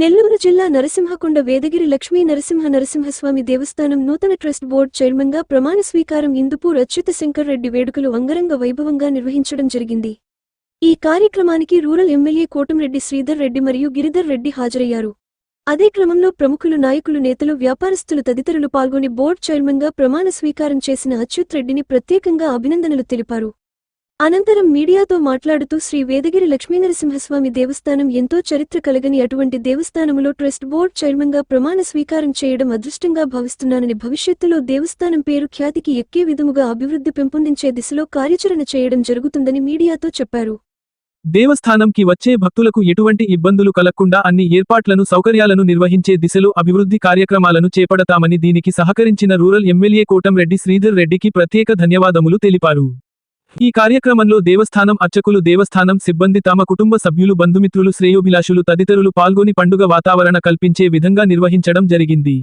నెల్లూరు జిల్లా నరసింహకొండ వేదగిరి లక్ష్మీ నరసింహ నరసింహస్వామి దేవస్థానం నూతన trust board చైర్మన్గా ప్రమాణ స్వీకారం ఇందుపూర్ అచ్యుత శంకర్ రెడ్డి వేడుకలు అంగరంగ వైభవంగా నిర్వహించడం జరిగింది. ఈ కార్యక్రమానికి రూరల్ ఎమ్మెల్యే కోటంరెడ్డి శ్రీధర్ రెడ్డి మరియు గిరిధర్ రెడ్డి హాజరయ్యారు. అదే క్రమంలో ప్రముఖులు నాయకులు నేతలు వ్యాపారస్తులు తదితరులు పాల్గొని బోర్డు చైర్మన్గా ప్రమాణ స్వీకారం చేసిన అచ్యుత్ రెడ్డిని ప్రత్యేకంగా అభినందనలు తెలిపారు. అనంతరం మీడియాతో మాట్లాడుతూ శ్రీ వేదగిరి లక్ష్మీనరసింహస్వామి దేవస్థానం ఎంతో చరిత్ర కలగని అటువంటి దేవస్థానములో ట్రస్ట్ బోర్డ్ చైర్మన్గా ప్రమాణ స్వీకారం చేయడం అదృష్టంగా భావిస్తున్నానని భవిష్యత్తులో దేవస్థానం పేరు ఖ్యాతికి ఎక్కే విధముగా అభివృద్ధి పెంపొందించే దిశలో కార్యాచరణ చేయడం జరుగుతుందని మీడియాతో చెప్పారు. దేవస్థానంకి వచ్చే భక్తులకు ఎటువంటి ఇబ్బందులు కలగకుండా అన్ని ఏర్పాట్లను సౌకర్యాలను నిర్వహించే దిశలో అభివృద్ధి కార్యక్రమాలను చేపడతామని దీనికి సహకరించిన రూరల్ ఎమ్మెల్యే కోటంరెడ్డి శ్రీధర్ రెడ్డికి ప్రత్యేక ధన్యవాదములు తెలిపారు. ఈ కార్యక్రమంలో దేవస్థానం అర్చకులు దేవస్థానం సిబ్బంది తమ కుటుంబ సభ్యులు బంధుమిత్రులు శ్రేయోభిలాషులు తదితరులు పాల్గొని పండుగ వాతావరణ కల్పించే విధంగా నిర్వహించడం జరిగింది.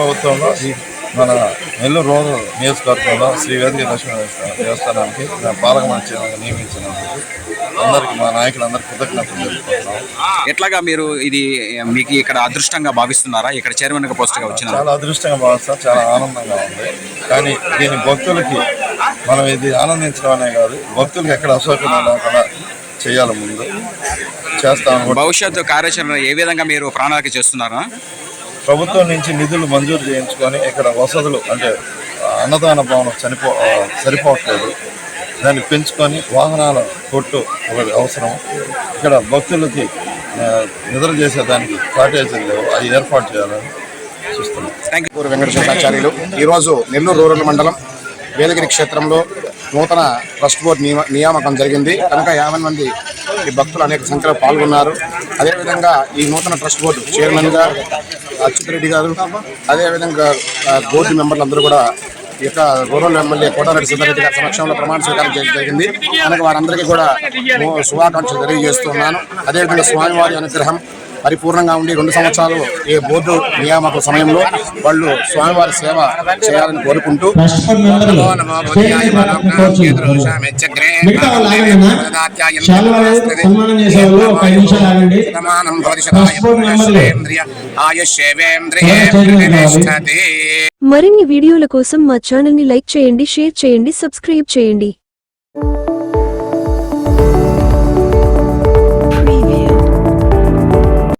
ప్రభుత్వంలో ఈ మన నెల్లూరు రూరల్ నియోజకవర్గంలో శ్రీ వేదిక లక్ష్మీ దేవస్థానం- దేవస్థానానికి పాలక మంచి నియమించినందుకు అందరికి మా నాయకులందరికీ కృతజ్ఞతలు ఎట్లాగా మీరు ఇది మీకు ఇక్కడ అదృష్టంగా భావిస్తున్నారా? ఇక్కడ చైర్మన్గా పోస్ట్గా వచ్చిన చాలా అదృష్టంగా భావిస్తాం చాలా ఆనందంగా ఉంది. కానీ దీని భక్తులకి మనం ఇది ఆనందించడం అనే కాదు భక్తులకి ఎక్కడ అసౌకర్యం లేకుండా చేయాలి ముందు. కూడా భవిష్యత్తు కార్యాచరణ ఏ విధంగా మీరు ప్రణాళిక చేస్తున్నారా? ప్రభుత్వం నుంచి నిధులు మంజూరు చేయించుకొని ఇక్కడ వసతులు అంటే అన్నదాన భవనం చనిపో సరిపోవట్లేదు. దాన్ని పెంచుకొని వాహనాల కొట్టు ఒకటి అవసరం. ఇక్కడ భక్తులకి నిద్ర చేసేదానికి కాటేజీలు లేవు. అవి ఏర్పాటు చేయాలని చూస్తున్నాం. థ్యాంక్ యూ వెంకటేశ్వరాచార్యులు ఈరోజు నెల్లూరు రూరల్ మండలం వేదగిరి క్షేత్రంలో నూతన ట్రస్ట్ బోర్డు నియమ నియామకం జరిగింది. కనుక యాభై మంది ఈ భక్తులు అనేక సంఖ్యలో పాల్గొన్నారు. అదేవిధంగా ఈ నూతన ట్రస్ట్ బోర్డు చైర్మన్గా అచ్యుత్ రెడ్డి గారు అదేవిధంగా బోర్డు మెంబర్లు అందరూ కూడా ఈ యొక్క రూరల్ ఎమ్మెల్యే కోటారెడ్డి సుందరెడ్డి గారి సమక్షంలో ప్రమాణ స్వీకారం చేయడం జరిగింది. కనుక వారందరికీ కూడా శుభాకాంక్షలు తెలియజేస్తున్నాను. అదేవిధంగా స్వామివారి అనుగ్రహం పరిపూర్ణంగా ఉండి రెండు సంవత్సరాలు ఈ బోర్డు నియామక సమయంలో వాళ్ళు స్వామివారి సేవ చేయాలని కోరుకుంటూ మరిన్ని వీడియోల కోసం మా ఛానల్ని లైక్ చేయండి షేర్ చేయండి సబ్స్క్రైబ్ చేయండి.